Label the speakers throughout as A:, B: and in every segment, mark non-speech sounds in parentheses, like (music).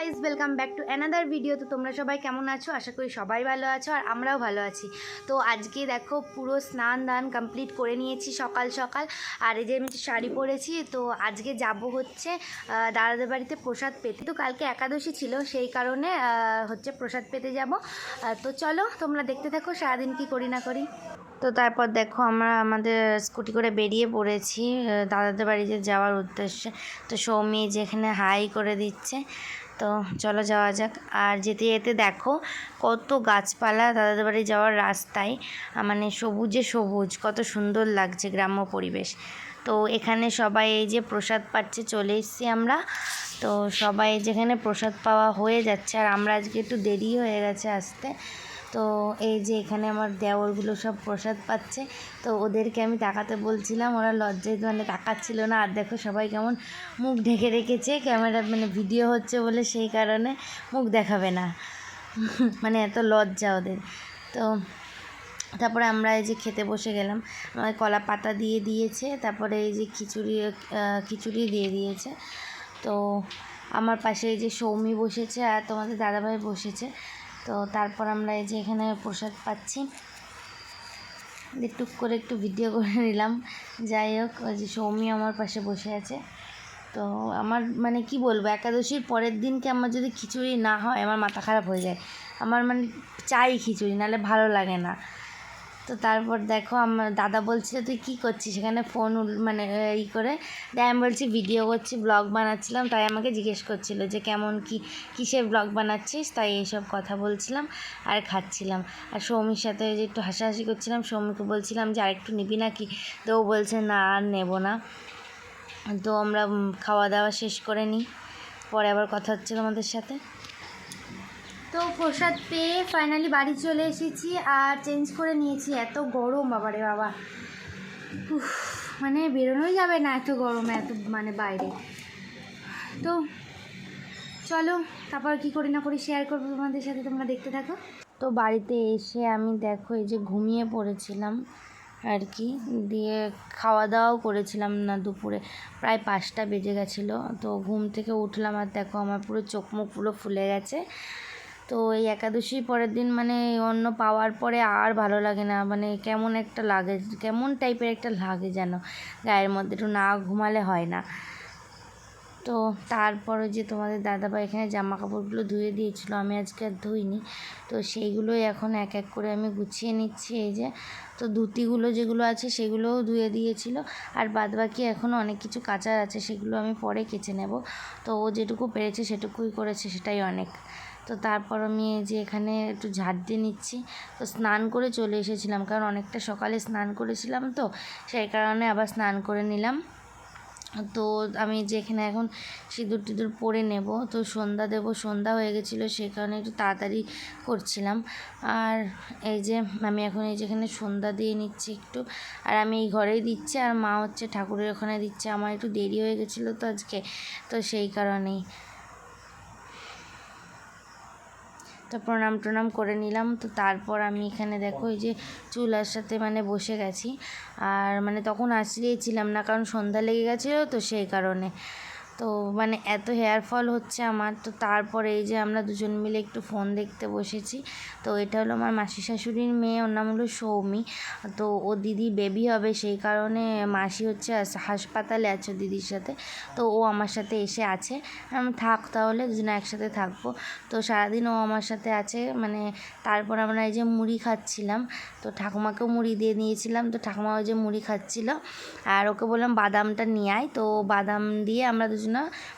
A: Guys welcome back to another video তো তোমরা সবাই কেমন আছো? আশা করি সবাই ভালো আছো আর আমরাও ভালো আছি। তো আজকে দেখো পুরো স্নান দান কমপ্লিট করে নিয়েছি সকাল সকাল। আর এই যে আমি শাড়ি পরেছি, তো আজকে যাব হচ্ছে দাদাদের বাড়িতে প্রসাদ পেতে। তো কালকে একাদশী ছিল, সেই কারণে হচ্ছে প্রসাদ পেতে যাব। তো চলো তোমরা দেখতে থাকো, সারাদিন কি করি না করি। তো তারপর দেখো আমরা আমাদের স্কুটি করে বেরিয়ে পড়েছি দাদাদের বাড়িতে যাওয়ার উদ্দেশ্যে। তো সৌমি যেখানে হাই করে দিচ্ছে। তো চলো যাওয়া যাক। আর যেতে যেতে দেখো কত গাছপালা দাদাদের বাড়ি যাওয়ার রাস্তায় মানে সবুজে সবুজ, কত সুন্দর লাগছে গ্রাম্য পরিবেশ। তো এখানে সবাই এই যে প্রসাদ পাচ্ছে, চলে এসেছি আমরা। তো সবাই যেখানে প্রসাদ পাওয়া হয়ে যাচ্ছে, আর আমরা আজকে একটু দেরি হয়ে গেছে আসতে। তো এই যে এখানে আমার দেওরগুলো সব প্রসাদ পাচ্ছে। তো ওদেরকে আমি তাকাতে বলছিলাম, ওরা লজ্জায় মানে তাকাচ্ছিল না। আর দেখো সবাই কেমন মুখ ঢেকে রেখেছে, ক্যামেরা মানে ভিডিও হচ্ছে বলে সেই কারণে মুখ দেখাবে না। (laughs) মানে এত লজ্জা ওদের। তো তারপরে আমরা এই যে খেতে বসে গেলাম। আমায় কলা পাতা দিয়ে দিয়েছে, তারপরে এই যে খিচুড়ি খিচুড়ি দিয়ে দিয়েছে। তো আমার পাশে এই যে সৌমি বসেছে আর তোমাদের দাদাভাই বসেছে। তো তারপর আমরা এই যে এখানে প্রসাদ পাচ্ছি। টুক করে একটু ভিডিও করে নিলাম। যাই হোক, ওই যে সৌমি আমার পাশে বসে আছে। তো আমার মানে কি বলব, একাদশীর পরের দিনকে আমার যদি খিচুড়ি না হয়, আমার মাথা খারাপ হয়ে যায়। আমার মানে চাই খিচুড়ি, নাহলে ভালো লাগে না। তো তারপর দেখো আমার দাদা বলছিল তুই কী করছিস? সেখানে ফোন মানে ই করে। তাই আমি বলছি ভিডিও করছি ব্লগ বানাচ্ছিলাম। তাই আমাকে জিজ্ঞেস করছিল যে, কেমন, কি, কিসের ব্লগ বানাচ্ছিস? তাই এইসব কথা বলছিলাম আর খাচ্ছিলাম। আর সৌমির সাথে যে একটু হাসাহাসি করছিলাম, সৌমিকে বলছিলাম যে, আরেকটু নিবি নাকি? তো ও বলছে, না, আর নেব না। তো আমরা খাওয়া দাওয়া শেষ করে নিই। পরে আবার কথা হচ্ছে তোমাদের সাথে। তো প্রসাদ পেয়ে ফাইনালি বাড়ি চলে এসেছি আর চেঞ্জ করে নিয়েছি। এত গরম, বাবারে বাবা। মানে বেরোনোই যাবে না এত গরমে, এত মানে বাইরে। তো চলো, তারপর কি করি না করি শেয়ার করব তোমাদের সাথে, তোমরা দেখতে থাকো। তো বাড়িতে এসে আমি দেখো, এই যে ঘুমিয়ে পড়েছিলাম আর কি। দিয়ে খাওয়া দাওয়াও করেছিলাম না দুপুরে, প্রায় পাঁচটা বেজে গেছিল। তো ঘুম থেকে উঠলাম আর দেখো, আমার পুরো চোখ মুখ পুরো ফুলে গেছে। তো এই একাদশীর পরের দিন মানে অন্য পাওয়ার পরে আর ভালো লাগে না। মানে কেমন একটা লাগে, কেমন টাইপের একটা লাগে যেন গায়ের মধ্যে, একটু না ঘুমালে হয় না। তো তারপরে যে তোমাদের দাদাভাই এখানে জামা কাপড়গুলো ধুয়ে দিয়েছিল, আমি আজকে আর ধুইনি। তো সেইগুলোই এখন এক এক করে আমি গুছিয়ে নিচ্ছি এই যে। তো ধুতিগুলো যেগুলো আছে সেগুলোও ধুয়ে দিয়েছিল। আর বাদ বাকি এখনও অনেক কিছু কাচার আছে, সেগুলো আমি পরে কেচে নেব। তো ও যেটুকু পেরেছে সেটুকুই করেছে, সেটাই অনেক। তো তারপর আমি এই যে এখানে একটু ঝাড় দিয়ে নিচ্ছি। তো স্নান করে চলে এসেছিলাম, কারণ অনেকটা সকালে স্নান করেছিলাম তো, সেই কারণে আবার স্নান করে নিলাম। তো আমি যেখানে এখন সিঁদুর টিঁদুর পরে নেব, তো সন্ধ্যা দেব, সন্ধ্যা হয়ে গেছিল, সেই কারণে একটু তাড়াতাড়ি করছিলাম। আর এই যে আমি এখন এই যেখানে সন্ধ্যা দিয়ে নিচ্ছি একটু, আর আমি এই ঘরেই দিচ্ছি, আর মা হচ্ছে ঠাকুরের ওখানে দিচ্ছে, আমার একটু দেরি হয়ে গেছিল তো আজকে, তো সেই কারণেই। তো প্রণাম টনাম করে নিলাম। তো তারপর আমি এখানে দেখো এই যে চুলার সাথে মানে বসে গেছি। আর মানে তখন আসিয়েছিলাম না, কারণ সন্ধ্যা লেগে গেছিল তো সেই কারণে। তো মানে এত হেয়ার ফল হচ্ছে আমার, তো তারপরে এই যে আমরা দুজন মিলে একটু ফোন দেখতে বসেছি। তো এটা হলো আমার মাসি শাশুড়ির মেয়ে, ওর নাম হলো সৌমি। তো ও দিদি বেবি হবে, সেই কারণে মাসি হচ্ছে হাস- হাসপাতালে আছে দিদির সাথে। তো ও আমার সাথে এসে আছে। আমি থাক তাহলে, দুজনে একসাথে থাকব। তো সারাদিন ও আমার সাথে আছে মানে তারপর আমরা এই যে মুড়ি খাচ্ছিলাম। তো ঠাকুমাকেও মুড়ি দিয়ে নিয়েছিলাম। তো ঠাকুমা ওই যে মুড়ি খাচ্ছিল। আর ওকে বললাম বাদামটা নিয়ে আয়। তো বাদাম দিয়ে আমরা দুজনা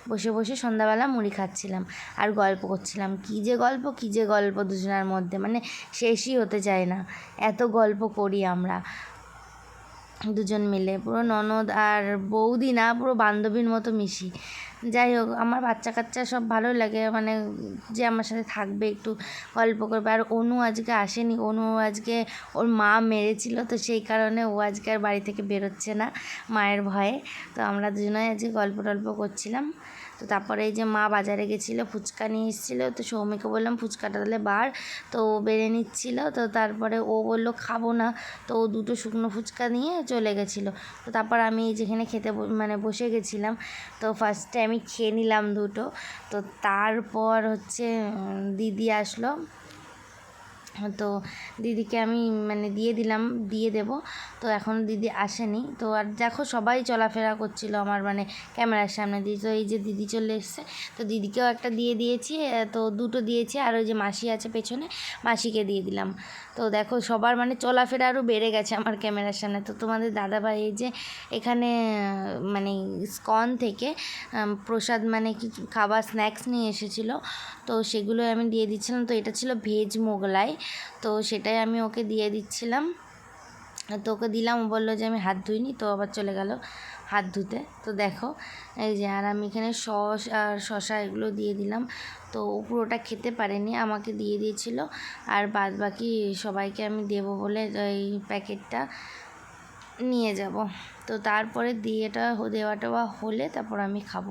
A: বসে বসে সন্ধ্যাবেলা মুড়ি খাচ্ছিলাম আর গল্প করছিলাম। কী যে গল্প, কী যে গল্প দুজনের মধ্যে মানে শেষই হতে চায় না। এত গল্প করি আমরা। দুজন মিলে, পুরো ননদ আর বৌদি না, পুরো বান্ধবীর মতো মিশি। যাই হোক, আমার বাচ্চা কাচ্চা সব ভালো লাগে। মানে যে আমার সাথে থাকবে, একটু গল্প করবে। আর অনু আজকে আসেনি। অনু আজকে ওর মা মেরেছিল, তো সেই কারণে ও আজকে আর বাড়ি থেকে বেরোচ্ছে না মায়ের ভয়ে। তো আমরা দুজনে আজকে গল্প টল্প করছিলাম। তো তারপরে এই যে মা বাজারে গেছিল, ফুচকা নিয়ে এসেছিল। তো সৌমিকে বললাম, ফুচকাটা তাহলে বার। তো ও বেড়ে নিচ্ছিল। তো তারপরে ও বলল, খাব না। তো ও দুটো শুকনো ফুচকা নিয়ে চলে গেছিল। তো তারপর আমি যেখানে খেতে মানে বসে গেছিলাম, তো ফার্স্টে আমি খেয়ে নিলাম দুটো। তো তারপর হচ্ছে দিদি আসলো। তো দিদিকে আমি মানে দিয়ে দিলাম, দিয়ে দেব। তো এখন দিদি আসেনি। তো আর দেখো সবাই চলাফেরা করছিল আমার মানে ক্যামেরার সামনে দিয়ে। তো এই যে দিদি চলে এসছে। তো দিদিকেও একটা দিয়ে দিয়েছি তো দুটো দিয়েছি। আর ওই যে মাসি আছে পেছনে, মাসিকে দিয়ে দিলাম। তো দেখো সবার মানে চলাফেরা আরও বেড়ে গেছে আমার ক্যামেরার সামনে। তো তোমাদের দাদাভাই এই যে এখানে মানে স্কন থেকে প্রসাদ মানে কি খাবার, স্ন্যাক্স নিয়ে এসেছিল। তো সেগুলো আমি দিয়ে দিচ্ছিলাম। তো এটা ছিল ভেজ মোগলাই। তো সেটাই আমি ওকে দিয়ে দিচ্ছিলাম। তো ওকে দিলাম, ও বলল যে আমি হাত ধুইনি, তো আবার চলে গেল হাত ধুতে। তো দেখো, এই যে, আর আমি এখানে সস আর শশা এগুলো দিয়ে দিলাম। তো ও পুরোটা খেতে পারেনি, আমাকে দিয়ে দিয়েছিল। আর বাদ বাকি সবাইকে আমি দেবো বলে এই প্যাকেটটা নিয়ে যাব। তো তারপরে দিয়েটা দেওয়া টেওয়া হলে তারপর আমি খাব।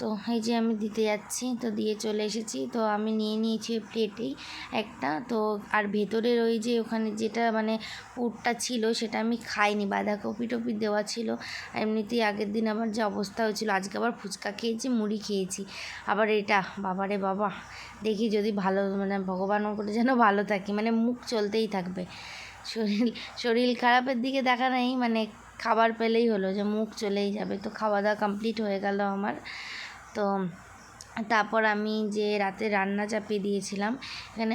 A: তো এই যে আমি দিতে যাচ্ছি, তো দিয়ে চলে এসেছি। তো আমি নিয়ে নিয়েছি প্লেটেই একটা। তো আর ভেতরের ওই যে ওখানে যেটা মানে পুরটা ছিল, সেটা আমি খাইনি। বাঁধাকপি টপি দেওয়া ছিল। এমনিতেই আগের দিন আমার যে অবস্থা হয়েছিল, আজকে আবার ফুচকা খেয়েছি, মুড়ি খেয়েছি। আবার এটা, বাবারে বাবা, দেখি যদি ভালো মানে ভগবান করে যেন ভালো থাকি। মানে মুখ চলতেই থাকবে। শরীর শরীর খারাপের দিকে দেখা নেই মানে খাবার পেলেই হলো যে মুখ চলেই যাবে। তো খাওয়া দাওয়া কমপ্লিট হয়ে গেল আমার। তো তারপর আমি যে রাতে রান্না চাপিয়ে দিয়েছিলাম, এখানে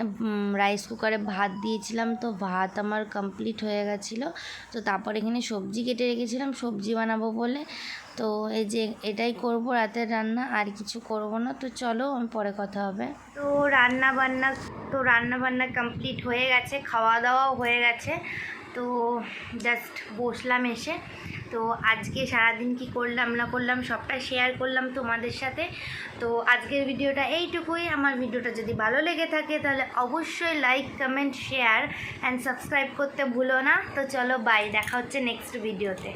A: রাইস কুকারে ভাত দিয়েছিলাম, তো ভাত আমার কমপ্লিট হয়ে গেছিল। তো তারপর এখানে সবজি কেটে রেখেছিলাম, সবজি বানাবো বলে। তো এই যে এটাই করব রাতের রান্না, আর কিছু করব না। তো চলো আমি পরে কথা হবে। তো রান্না বান্না, তো রান্না বান্না কমপ্লিট হয়ে গেছে, খাওয়া দাওয়াও হয়ে গেছে। তো জাস্ট বসলাম এসে। তো আজকে সারাদিন কি করলাম, না করলাম, সবটা শেয়ার করলাম তোমাদের সাথে। তো আজকের ভিডিওটা এইটুকুই। আমার ভিডিওটা যদি ভালো লেগে থাকে, তাহলে অবশ্যই like comment share and subscribe করতে ভুলো না। তো চলো বাই দেখা হচ্ছে নেক্সট ভিডিওতে